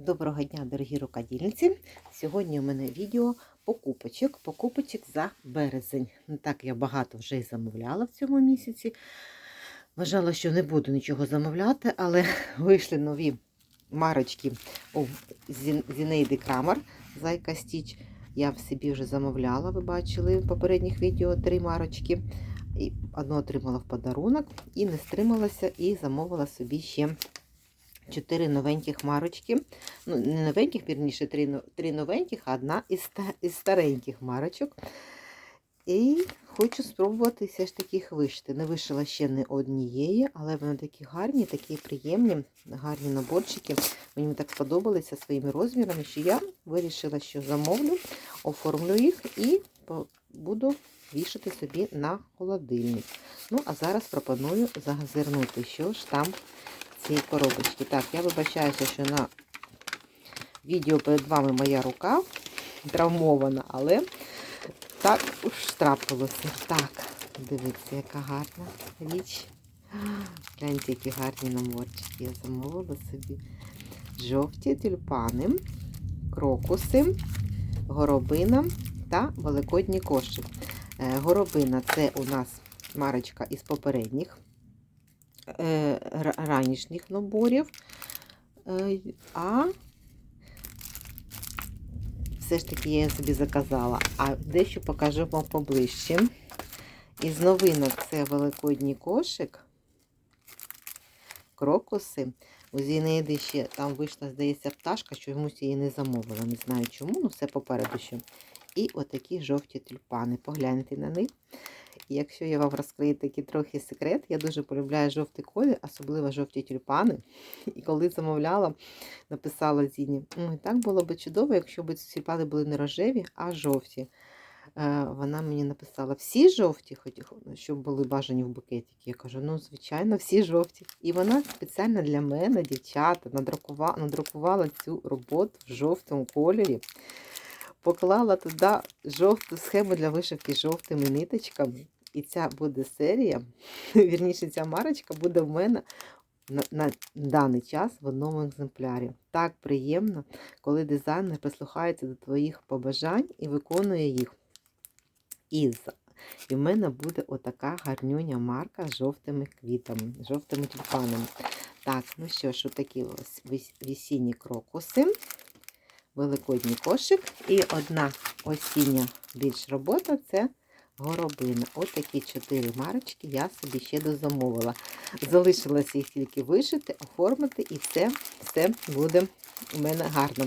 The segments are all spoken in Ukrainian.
Доброго дня, дорогі рукодільниці! Сьогодні у мене відео покупочок, покупочок за березень. Так я багато вже й замовляла в цьому місяці. Вважала, що не буду нічого замовляти, але вийшли нові марочки у Зінейди Крамер Зайка Стіч. Я в собі вже замовляла, ви бачили в попередніх відео три марочки. І одну отримала в подарунок і не стрималася, і замовила собі ще чотири новеньких марочки. Ну, не новеньких, вірніше, три, три новеньких, а одна із, із стареньких марочок. І хочу спробувати все ж таки їх вишити. Не вишила ще не однієї, але вони такі гарні, такі приємні, гарні наборчики. Мені так сподобалися своїми розмірами, що я вирішила, що замовлю, оформлю їх і буду вішати собі на холодильник. Ну, а зараз пропоную зазирнути, що ж там в цій коробочці. Так, я вибачаюся, що на відео перед вами моя рука травмована, але так уж трапилося. Так, дивіться, яка гарна річ. Гляньте, які гарні наборчики. Я замовила собі жовті тюльпани, крокуси, горобина та великодній кошик. Е, Горобина це у нас марочка із попередніх ранішніх наборів. Е, А все ж таки я собі заказала. А дещо покажу вам поближче. Із новинок це великодній кошик, крокуси. У Зінеїди ще там вийшла, здається, пташка, чомусь її не замовила. Не знаю чому, ну все попереду ще. І отакі жовті тюльпани. Погляньте на них. Якщо я вам розкрию такий трохи секрет, я дуже полюбляю жовтий колір, особливо жовті тюльпани. І коли замовляла, написала Зіні, «Ой, так було б чудово, якщо б ці тюльпани були не рожеві, а жовті. Е, Вона мені написала, всі жовті, щоб були бажані в букетики. Я кажу, ну, звичайно, всі жовті. І вона спеціально для мене, дівчата, надрукувала, надрукувала цю роботу в жовтому кольорі. Поклала туди жовту схему для вишивки жовтими ниточками. І ця буде серія, вірніше, ця марочка буде в мене на, на даний час в одному екземплярі. Так приємно, коли дизайнер прислухається до твоїх побажань і виконує їх. І, і в мене буде отака гарнюня марка з жовтими квітами, жовтими тюльпанами. Так, ну що ж, такі ось весінні крокуси, великодній кошик і одна осіння більш робота це горобина. Ось такі чотири марочки я собі ще дозамовила. Залишилося їх тільки вишити, оформити, і все, все буде у мене гарно.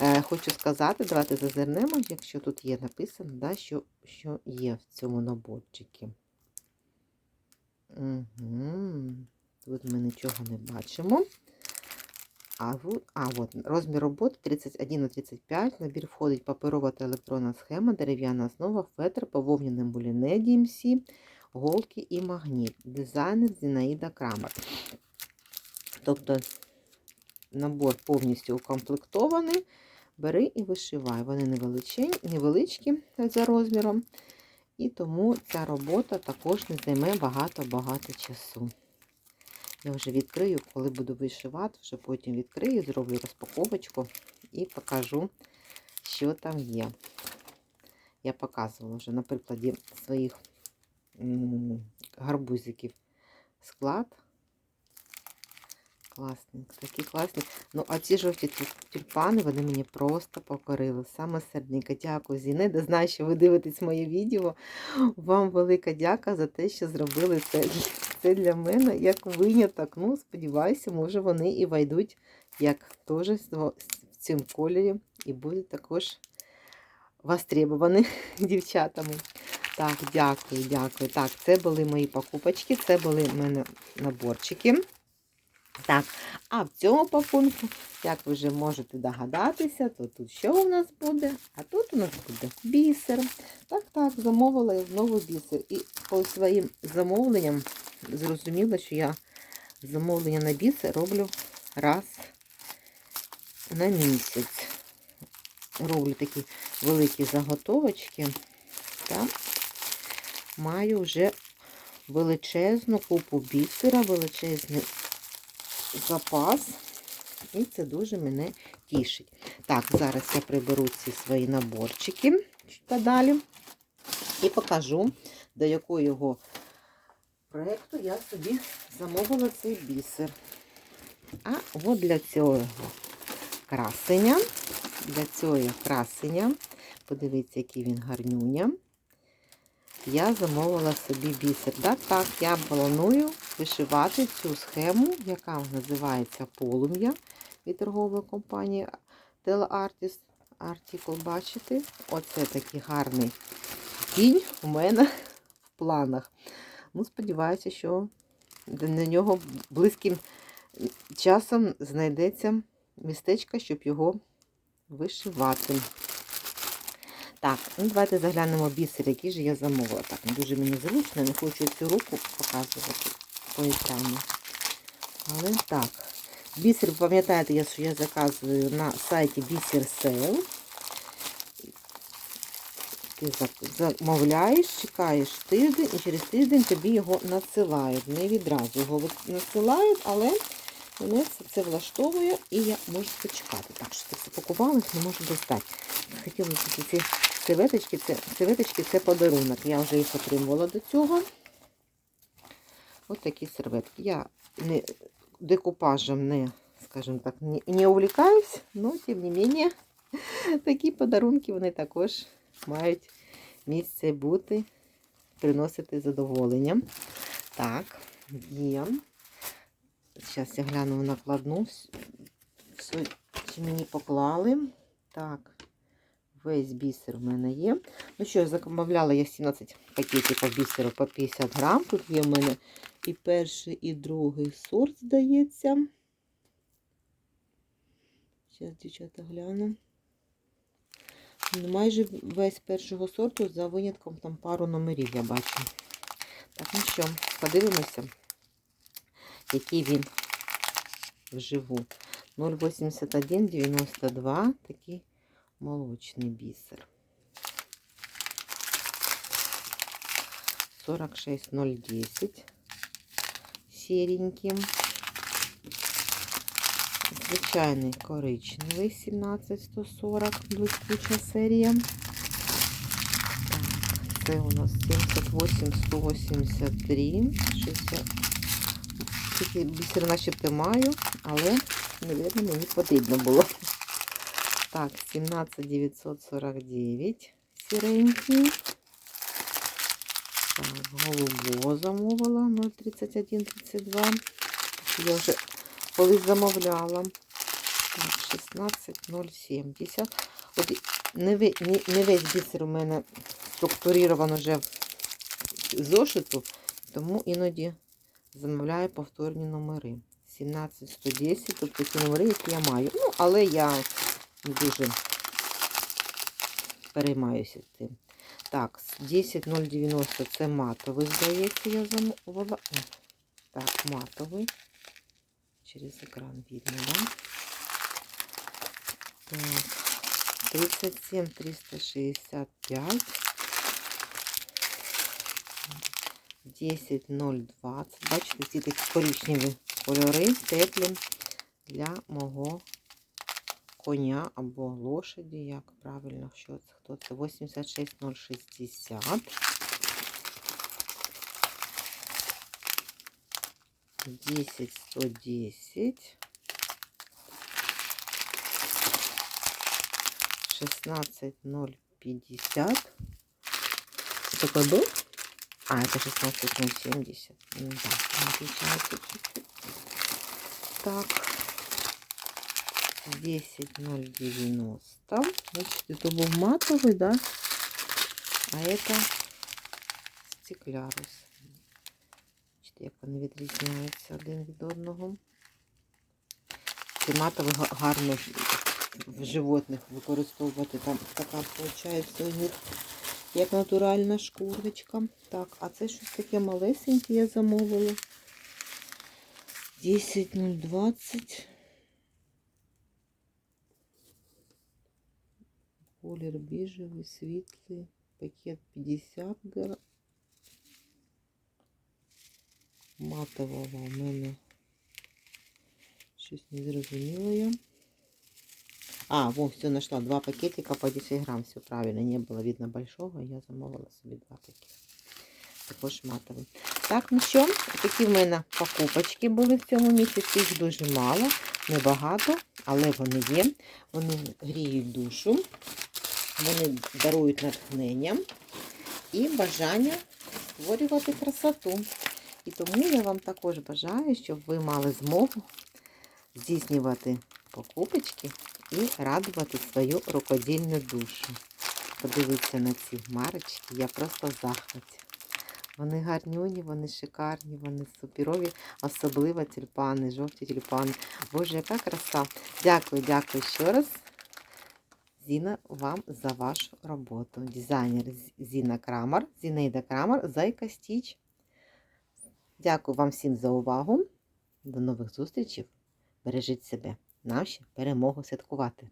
Е, хочу сказати, давайте зазирнемо, якщо тут є написано, да, що, що є в цьому наборчику. Угу. Тут ми нічого не бачимо. А, а от розмір роботи 31 на 35. Набір входить паперова та електронна схема, дерев'яна основа, фетр, бавовняне муліне DMC, голки і магніт. Дизайнер Зінаїда Крамер. Тобто набор повністю укомплектований. Бери і вишивай. Вони невеличкі, невеличкі за розміром. І тому ця робота також не займе багато-багато часу. Я вже відкрию, коли буду вишивати, вже потім відкрию, зроблю розпаковочку і покажу, що там є. Я показувала вже на прикладі своїх гарбузиків склад. Класні, такі класні. Ну, а ці жовті тюльпани, вони мені просто покорили. Саме серденько. Дякую, Зінеда. Знаю, що ви дивитесь моє відео. Вам велика дяка за те, що зробили це. Це для мене як виняток. Ну, сподіваюся, може вони і войдуть як теж в цьому кольорі і будуть також востребовані дівчатами. Так, дякую, дякую. Так, це були мої покупочки, це були в мене наборчики. Так, а в цьому пакунку, як ви вже можете догадатися, то тут що у нас буде? А тут у нас буде бісер. Так, так, замовила я знову бісер. І по своїм замовленням зрозуміла, що я замовлення на бісер роблю раз на місяць. Роблю такі великі заготовочки. Та маю вже величезну купу бісера, величезний запас. І це дуже мене тішить. Так, зараз я приберу ці свої наборчики подалі і покажу, до якого проєкту я собі замовила цей бісер. А от для цього красення, для цього красення, подивіться, який він гарнюня. Я замовила собі бісер. Так, так, я планую вишивати цю схему, яка називається Полум'я від торгової компанії Teleartist Article. Бачите? Оце такий гарний кінь у мене в планах. Ну, сподіваюся, що на нього близьким часом знайдеться містечко, щоб його вишивати. Так, ну давайте заглянемо бісер, який же я замовила. Так, не дуже мені зручно, не хочу цю руку показувати по екрану. Але так. Бісер, пам'ятаєте, що я заказую на сайті Бісер Sale. Ти замовляєш, чекаєш тиждень і через тиждень тобі його надсилають. Не відразу його надсилають, але мене все це влаштовує і я можу почекати. Так що це все пакувалось, не можу достати. Хотіла ці ці серветочки, це це подарунок. Я вже їх отримувала до цього. Ось такі серветки. Я не декупажем не, скажімо так, не, не увлікаюсь, але тим не менше, такі подарунки вони також мають місце бути, приносити задоволення. Так, є. Зараз я гляну накладну. Все, чи мені поклали. Так, весь бісер в мене є. Ну що, замовляла я 17 пакетиків бісеру по 50 грам. Тут є в мене і перший, і другий сорт, здається. Зараз, дівчата, гляну. Ну, Майже весь першого сорту, за винятком там пару номерів я бачу. Так, ну що, подивимося, який він вживу. 0,8192, такий молочний бісер. 46010 серенький. Звичайний коричневий 17140, блискуча серія. Так, це у нас 78 183, 60. Такий бісер начебто маю, але, мабуть, мені потрібно було. Так, 17949 сіренький. Так, голубого замовила 03132. Я вже колись замовляла. Так, 16070. От не, весь бісер у мене структурировано вже в зошиту, тому іноді замовляю повторні номери. 17110, тобто ті номери, які я маю. Ну, але я дуже переймаюся тим. Так, 10090 це матовий, здається, я замовила. О, Так, матовий. Через екран видно, да? Так, 37 365. 10020. Бачите, ці такі коричневі кольори, теплі для мого коня або лошаді, як правильно, що це, хто це? 86060. Десять, сто десять. Шестнадцать, ноль, пятьдесят. Такой был? А, это шестнадцать, ноль, семьдесят. Ну Да, отличается чуть-чуть. Так. 10090. Значит, это был матовый, да? А это стеклярус. Значить, як вони відрізняються один від одного. Це матовий га- гарно в животних використовувати. Там така виходить у них як натуральна шкурочка. Так, а це щось таке малесеньке я замовила. 10020. Колір біжевий, світлий, пакет 50 гра. Матового у мене Щось не зрозуміла я. А, во, все, нашла. Два пакетика по 10 грамм. Все правильно. Не было видно большого. Я замовила собі два пакети. Також матовий. Так, ну що, такі в мене покупочки були в цьому місяці. Їх дуже мало, небагато, але вони є. Вони гріють душу, вони дарують натхнення і бажання створювати красоту. І тому я вам також бажаю, щоб ви мали змогу здійснювати покупочки і радувати свою рукодільну душу. Подивіться на ці марочки, я просто в захваті. Вони гарнюні, вони шикарні, вони суперові, особливо тюльпани, жовті тюльпани. Боже, яка краса! Дякую, дякую ще раз. Зіна, вам за вашу роботу. Дизайнер Зіна Крамер, Зінаїда Крамер, Зайка Стіч. Дякую вам всім за увагу. До нових зустрічей. Бережіть себе. Нам ще перемогу святкувати.